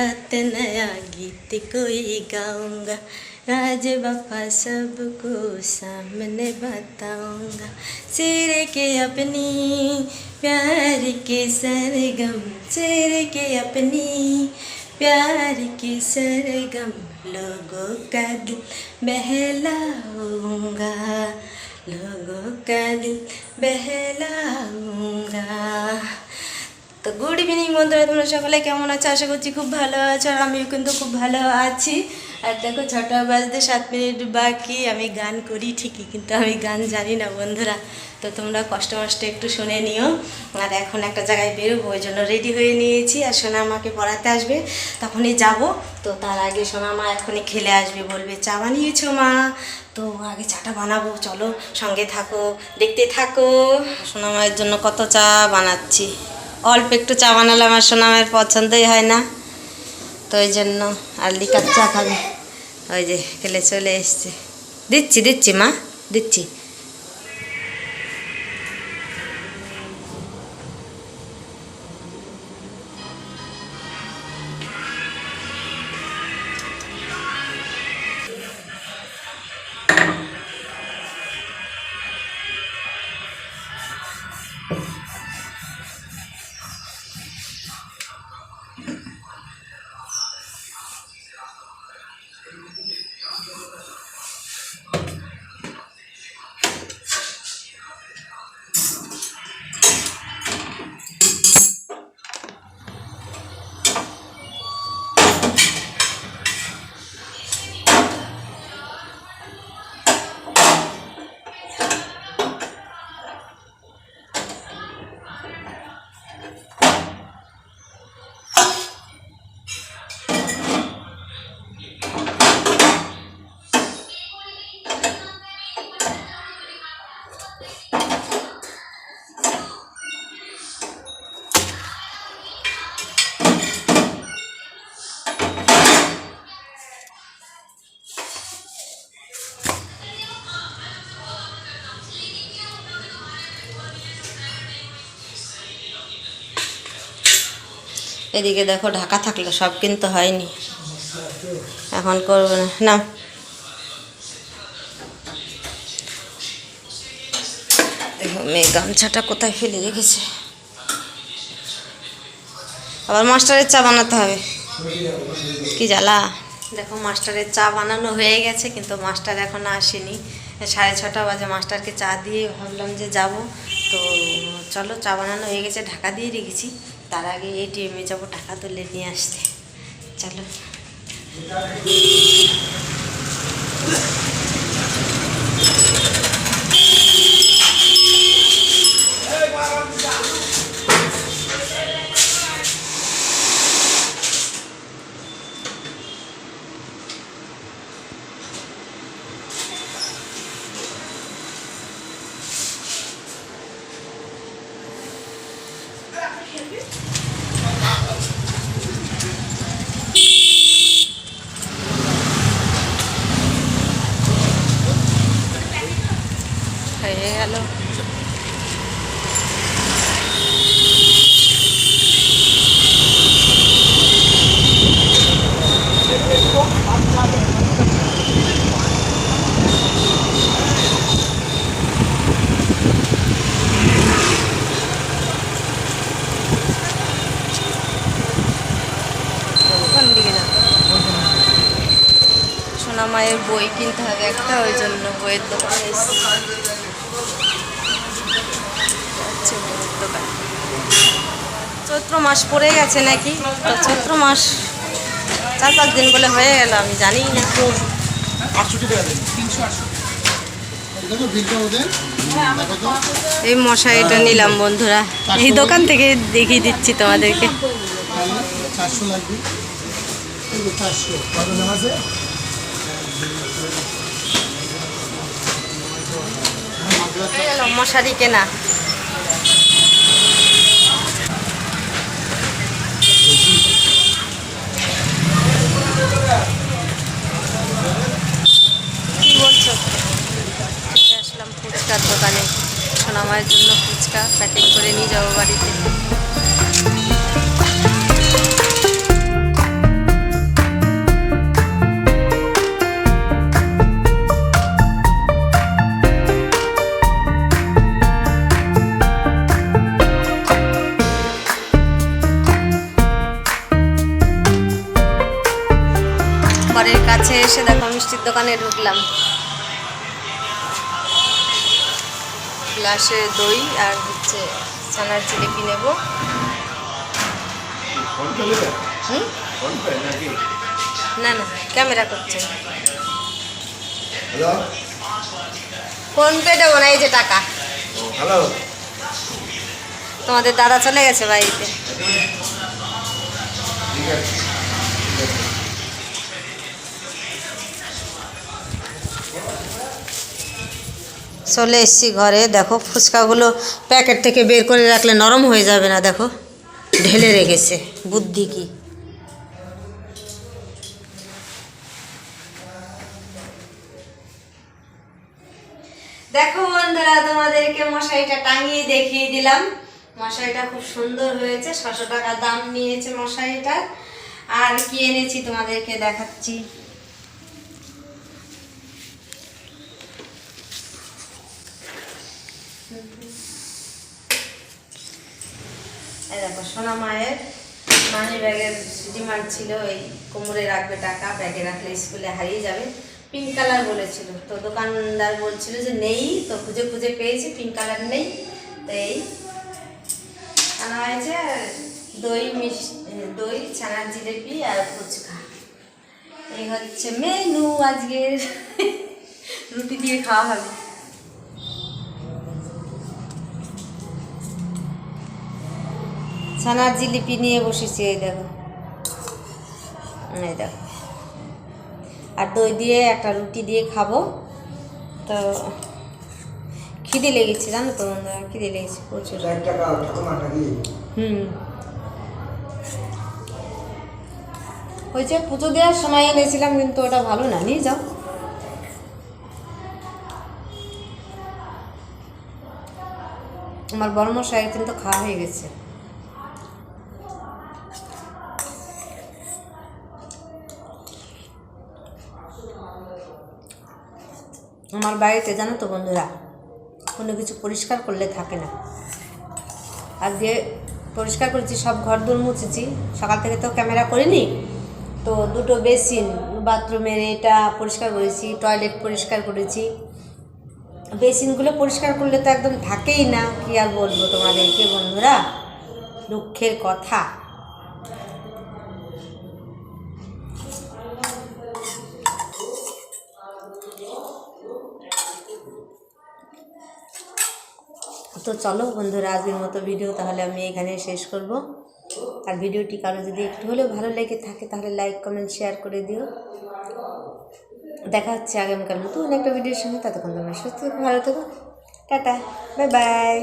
रात नया गीत कोई गाऊँगा। राज वफा सबको सामने बताऊँगा। सिर के अपनी, प्यार के सरगम। सिर के अपनी, प्यार की सरगम। लोगों का दिल बहलाऊँगा। लोगों का दिल बहलाऊँगा। তো গুড ইভিনিং বন্ধুরা, তোমরা সকলে কেমন আছো? আশা করছি খুব ভালো আছো আর আমিও কিন্তু খুব ভালো আছি। আর দেখো, ছটা বাজতে সাত মিনিট বাকি, আমি গান করি ঠিকই, কিন্তু আমি গান জানি না বন্ধুরা। তো তোমরা কষ্ট মষ্ট একটু শুনে নিও। আর এখন একটা জায়গায় বেরোবো, ওই জন্য রেডি হয়ে নিয়েছি। আর সোনা আমাকে পড়াতে আসবে, তখনই যাব। তো তার আগে সোনা মা এখনই খেলে আসবে, বলবে, চা বানিয়েছো মা? তো আগে চাটা বানাবো, চলো সঙ্গে থাকো, দেখতে থাকো। সোনা মায়ের জন্য কত চা বানাচ্ছি। অল্প একটু চা বানালে আমার সোনামের পছন্দই হয় না। তো ওই জন্য আর লিকার চা খাবে। ওই যে, খেলে চলে এসছে। দিচ্ছি দিচ্ছি মা, দিচ্ছি। এদিকে দেখো, ঢাকা থাকলে সব কিন্তু হয়নি। এখন করব না। না মেয়ে গামছাটা কোথায় ফেলে রেখেছে? আবার মাস্টারের চা বানাতে হবে। কি জ্বালা? দেখো, মাস্টারের চা বানানো হয়ে গেছে, কিন্তু মাস্টার এখন আসেনি। সাড়ে ছটা বাজে, মাস্টারকে চা দিয়ে ভাবলাম যে যাব। তো চলো, চা বানানো হয়ে গেছে, ঢাকা দিয়ে রেখেছি। তার আগে এটিএমে যাব টাকা তুলে নিয়ে আসতে। চলো। হয়ে গেল। কোন দিকে যাব? সোনা মায়ের বই কিনতে হবে একটা, ওই জন্য বইয়ের দোকানে এসেছি যাচ্ছে বইয়ের দোকান চৈত্র মাস পড়ে গেছে নাকি? চৈত্র মাস চার পাঁচ দিন বলে হয়ে গেল আমি জানি না। তো। এই মশারিটা নিলাম বন্ধুরা। এই দোকান থেকে দেখিয়ে দিচ্ছি তোমাদেরকে। মশারি চারশো করে নিয়ে যাব বাড়িতে। ঘরের কাছে এসে দেখো মিষ্টির দোকানে ঢুকলাম। গ্লাসে দই আর হচ্ছে ছানার জিলিপি নেব। না না, ক্যামেরা করছে ফোনপে দেবো না, এই যে টাকা। তোমাদের দাদা চলে গেছে বাড়িতে। ঠিক আছে চলে এসেছি ঘরে। দেখো, ফুচকাগুলো প্যাকেট থেকে বের করে রাখলে নরম হয়ে যাবে না, দেখো। ঢেলে রেখেছে। বুদ্ধি কি? দেখো বন্ধুরা, তোমাদেরকে মশারিটা টাঙিয়ে দেখিয়ে দিলাম। মশারিটা খুব সুন্দর হয়েছে ছশো টাকা দাম নিয়েছে মশারিটার আর কি এনেছি তোমাদেরকে দেখাচ্ছি। দেখো, সোনা মায়ের মানি ব্যাগের ডিমান্ড ছিল এই কোমরে রাখবে টাকা ব্যাগে রাখলে স্কুলে হারিয়ে যাবে। পিঙ্ক কালার বলেছিল। তো দোকানদার বলছিল যে, নেই, তো খুঁজে খুঁজে পেয়েছি পিঙ্ক কালার নেই। তো এই আনা হয়েছে দই মিষ্টি, দই ছানার জিলেপি আর ফুচকা। এই হচ্ছে মেনু আজকের। রুটি দিয়ে খাওয়া হবে। ছানার জিলিপি নিয়ে বসেছি এই দেখো। এই দেখো। আর দই দিয়ে একটা রুটি দিয়ে খাব। তো খিদে লেগেছে জানো তো বন্ধুরা খিদে লেগেছে প্রচুর। হুম। ওই যে পুজো দেওয়ার সময় এনেছিলাম কিন্তু ওটা ভালো না। নিয়ে যাও। আমার বড় কিন্তু খাওয়া হয়ে গেছে। আমার বাড়িতে, জানো তো বন্ধুরা, কোনো কিছু পরিষ্কার করলে থাকে না। আজকে পরিষ্কার করেছি, সব ঘর দূর মুছেছি। সকাল থেকে তো ক্যামেরা করিনি, তো দুটো বেসিন, বাথরুমের এটা পরিষ্কার করেছি, টয়লেট পরিষ্কার করেছি। বেসিনগুলো পরিষ্কার করলে তো একদম থাকেই না, কি আর বলব তোমাদেরকে বন্ধুরা? দুঃখের কথা। তো চলো বন্ধুরা, আজকের মতো ভিডিও তাহলে আমি এখানে শেষ করব। আর ভিডিওটি কারও যদি একটু হলেও ভালো লেগে থাকে, তাহলে লাইক কমেন্ট শেয়ার করে দিও। দেখা হচ্ছে আগামীকাল নতুন একটা ভিডিওর সঙ্গে। ততক্ষণ তোমার সুস্থ ভালো থেকো। Tata bye bye